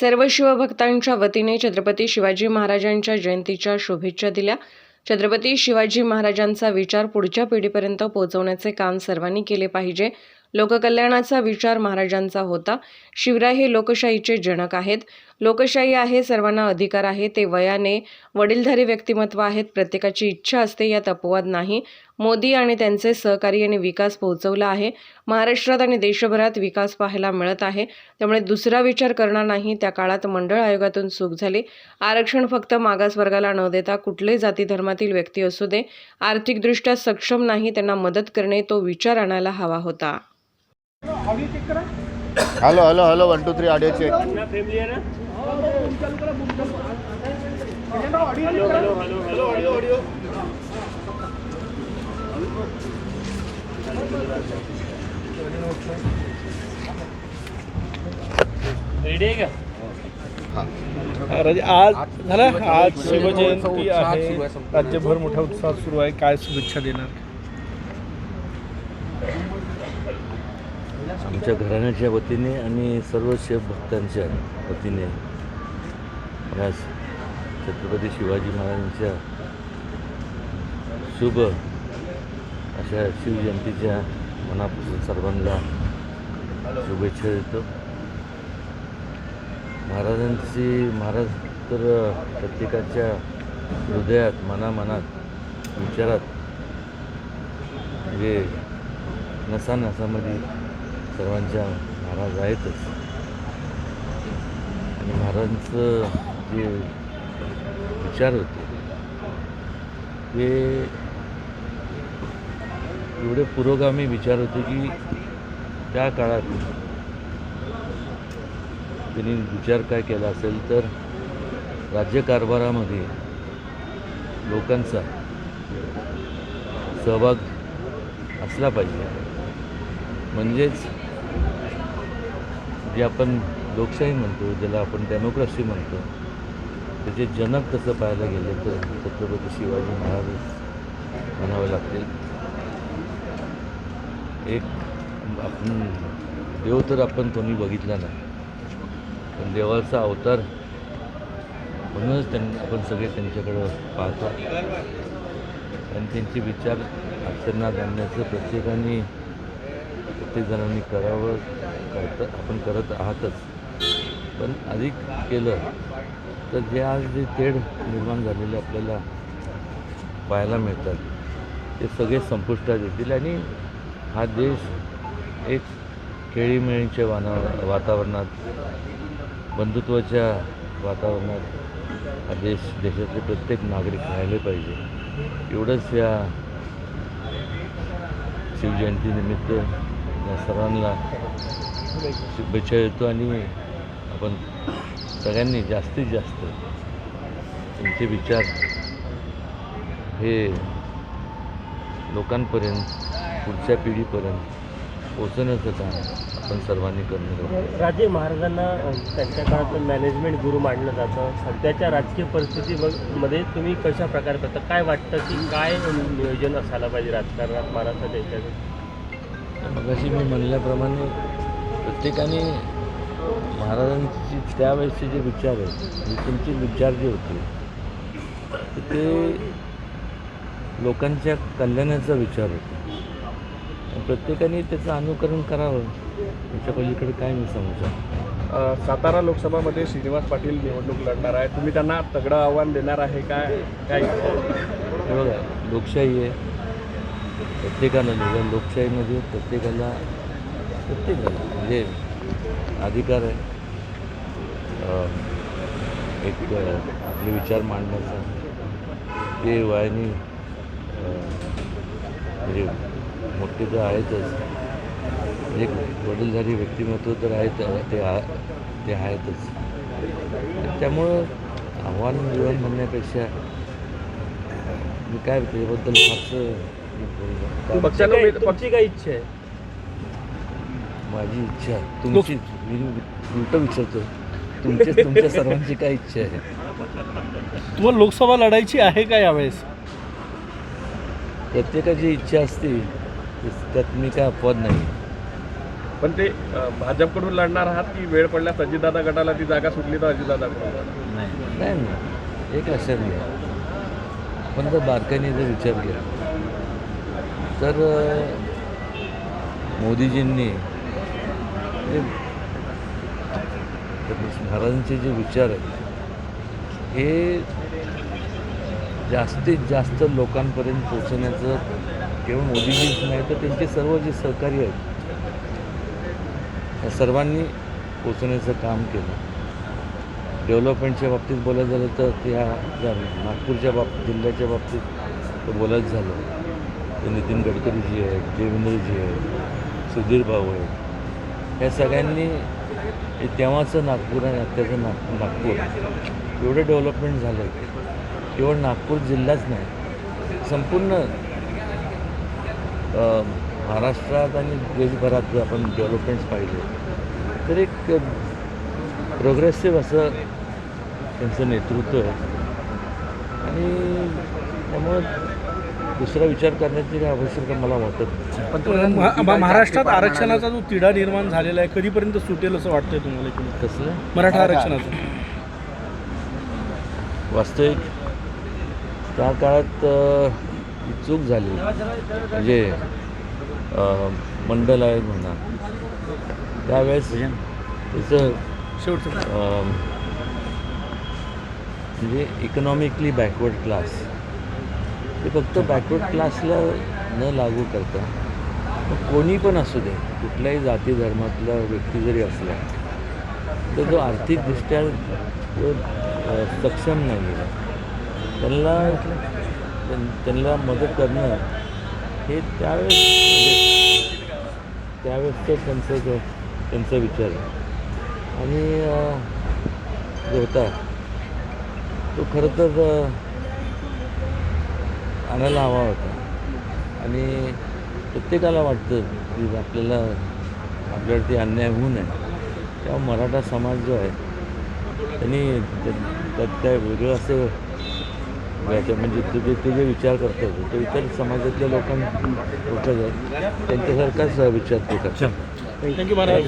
सर्व शिवभक्तांच्या वतीने छत्रपती शिवाजी महाराजांच्या जयंतीच्या शुभेच्छा दिल्या. छत्रपती शिवाजी महाराजांचा विचार पुढच्या पिढीपर्यंत पोहोचवण्याचे काम सर्वांनी केले पाहिजे. लोककल्याणाचा विचार महाराजांचा होता. शिवराय हे लोकशाहीचे जनक आहेत. लोकशाही आहे सर्वांना अधिकार आहे ते वयाने वडीलधारी व्यक्तिमत्व आहेत प्रत्येकाची इच्छा असते यात अपवाद नाही. मोदी आणि त्यांचे सहकारी यांनी विकास पोहोचवला आहे. महाराष्ट्रात आणि देशभरात विकास पाहायला मिळत आहे. त्यामुळे दुसरा विचार करणार नाही. त्या काळात मंडळ आयोगातून चूक झाली. आरक्षण फक्त मागासवर्गाला न देता कुठल्याही जाती धर्मातील व्यक्ती असू दे आर्थिकदृष्ट्या सक्षम नाही त्यांना मदत करणे तो विचार आणायला हवा होता. Hello hello hello one two three audio check. पूरा फैमिली ना? रेडी आहे का राजे आज झालं? आज शिवजयंती आहे. राज्यभर मोठ्या उत्साहात सुरू आहे. काय शुभेच्छा देणार? आमच्या घराण्याच्या वतीने आणि सर्व शिवभक्तांच्या वतीने यास छत्रपती शिवाजी महाराजांच्या शुभ अशा शिवजयंतीच्या मनापासून सर्वांना शुभेच्छा देतो. महाराजांची महाराज तर प्रत्येकाच्या हृदयात मनामनात विचारात म्हणजे नसानसामध्ये सर्वांच्या महाराज आहेतच. आणि महाराजांचं जे विचार होते ते एवढे पुरोगामी विचार होते की त्या काळात त्यांनी विचार काय केला असेल तर राज्यकारभारामध्ये लोकांचा सहभाग असला पाहिजे. म्हणजेच जे आपण लोकशाही म्हणतो ज्याला आपण डेमोक्रेसी म्हणतो त्याचे जनक तसं पाहायला गेले तर छत्रपती शिवाजी महाराज म्हणावे लागतील. एक आपण देव तर आपण कोणी बघितला नाही. पण देवाचा अवतार म्हणूनच त्यां आपण सगळे त्यांच्याकडं पाहतो. आणि त्यांचे विचार आचरणात आणण्याचं प्रत्येकाने प्रत्येकजणांनी करावं करत आपण करत आहातच. पण अधिक केलं तर जे आज जे तेढ निर्माण झालेले आपल्याला पाहायला मिळतात ते सगळे संपुष्टात येतील आणि हा देश एक खेळीमेळीच्या वाना वातावरणात बंधुत्वाच्या वातावरणात हा देश देशातले प्रत्येक नागरिक राहिले पाहिजे. एवढंच या शिवजयंतीनिमित्त या सर्वांना शुभेच्छा देतो आणि आपण सगळ्यांनी जास्तीत जास्त त्यांचे विचार हे लोकांपर्यंत पुढच्या पिढीपर्यंत पोचवण्याचं काम आपण सर्वांनी करणं. राजे महाराजांना त्यांच्या काळात मॅनेजमेंट गुरु मानलं जातं. सध्याच्या राजकीय परिस्थितीमध्ये तुम्ही कशा प्रकारे करता? काय वाटतं की काय नियोजन असायला पाहिजे राजकारणात महाराष्ट्र देशाचं? मगाशी मी म्हणल्याप्रमाणे प्रत्येकाने महाराजांची त्यावेळेसचे जे विचार आहेत म्हणजे त्यांचे विचार जे होते ते लोकांच्या कल्याणाचा विचार होता. प्रत्येकाने त्याचं अनुकरण करावं त्याच्या पलीकडे काय मी सांगू शकतो सातारा लोकसभामध्ये श्रीनिवास पाटील निवडणूक लढणार आहे तुम्ही त्यांना तगडं आव्हान देणार आहे काय काय? हे बघा लोकशाही आहे. प्रत्येकाला लोकशाहीमध्ये प्रत्येकाला प्रत्येकाला म्हणजे अधिकार आहे. एक आपले विचार मांडण्याचा. ते वयाने म्हणजे मोठे तर आहेतच. एक वडीलधारी व्यक्तिमत्व तर आहेत ते आ ते आहेतच. त्यामुळं आव्हान बिव्हान म्हणण्यापेक्षा मी काय त्याबद्दल फारसं तुमची काय इच्छा आहे? माझी इच्छा तुमची मी उलट विचारतो तुमच्या तुमच्या सर्वांची काय इच्छा आहे? तुम्हाला लोकसभा लढायची आहे का यावेळेस? प्रत्येकाची इच्छा असते. त्यात मी काय अपवाद नाही. पण ते भाजपकडून लढणार आहात की वेळ पडल्यास अजितदादा गटाला ती जागा सुटली तर अजितदादाकडून नाही. नाही एक लक्षात घ्या आपण जर बारकाईने जर विचार केला तर मोदीजींनी महाराजांचे जे विचार आहेत हे जास्तीत जास्त लोकांपर्यंत पोचवण्याचं केवळ मोदीजीच नाही तर त्यांचे सर्व जे सहकारी आहेत या सर्वांनी पोचवण्याचं काम केलं. डेव्हलपमेंटच्या बाबतीत बोलायचं झालं तर त्या ज्या नागपूरच्या बाबतीत जिल्ह्याच्या बाबतीत तर बोलायचं झालं. तर नितीन गडकरीजी आहेत देवेंद्रजी आहेत सुधीर भाऊ आहेत. या सगळ्यांनी तेव्हाचं नागपूर आणि आत्ताचं नाग नागपूर. एवढं डेव्हलपमेंट झालं आहे केवळ नागपूर जिल्हाच नाही संपूर्ण महाराष्ट्रात आणि देशभरात जर आपण डेव्हलपमेंट्स पाहिले तर एक प्रोग्रेसिव्ह असं त्यांचं नेतृत्व आहे. आणि त्यामुळं दुसरा विचार करण्याची काही आवश्यकता मला वाटत नाही. महा- महा- महाराष्ट्रात आरक्षणाचा जो तिढा निर्माण झालेला आहे कधीपर्यंत सुटेल असं वाटतंय तुम्हाला एकूण? कसलं मराठा आरक्षणाचं. वास्तविक त्या काळात अ, ही चूक झाली. म्हणजे अ, मंडल आयोग म्हणा. त्यावेळेस त्याचं शेवटचं. अ, म्हणजे इकॉनॉमिकली बॅकवर्ड क्लास ते फक्त बॅकवर्ड क्लासला न लागू करता कोणी पण असू दे कुठल्याही जाती धर्मातला व्यक्ती जरी असला तर जो आर्थिकदृष्ट्या सक्षम नाही आहे त्यांना त्यां- त्यांना मदत करणं हे त्यावेळेस म्हणजे त्यांचं जो त्यांचा विचार आहे. आणि जो होता तो खरं तर आणायला हवा होता. आणि प्रत्येकाला वाटतं की आपल्याला आपल्यावरती अन्याय होऊ नये. तेव्हा मराठा समाज जो आहे त्यांनी त्या- त्यात काय वेगळं असं म्हणजे ते जे ते जे विचार करतात ते इतर समाजातल्या लोकां लोक आहेत त्यांच्यासारखाच विचार ते करतात. थँक्यू महाराज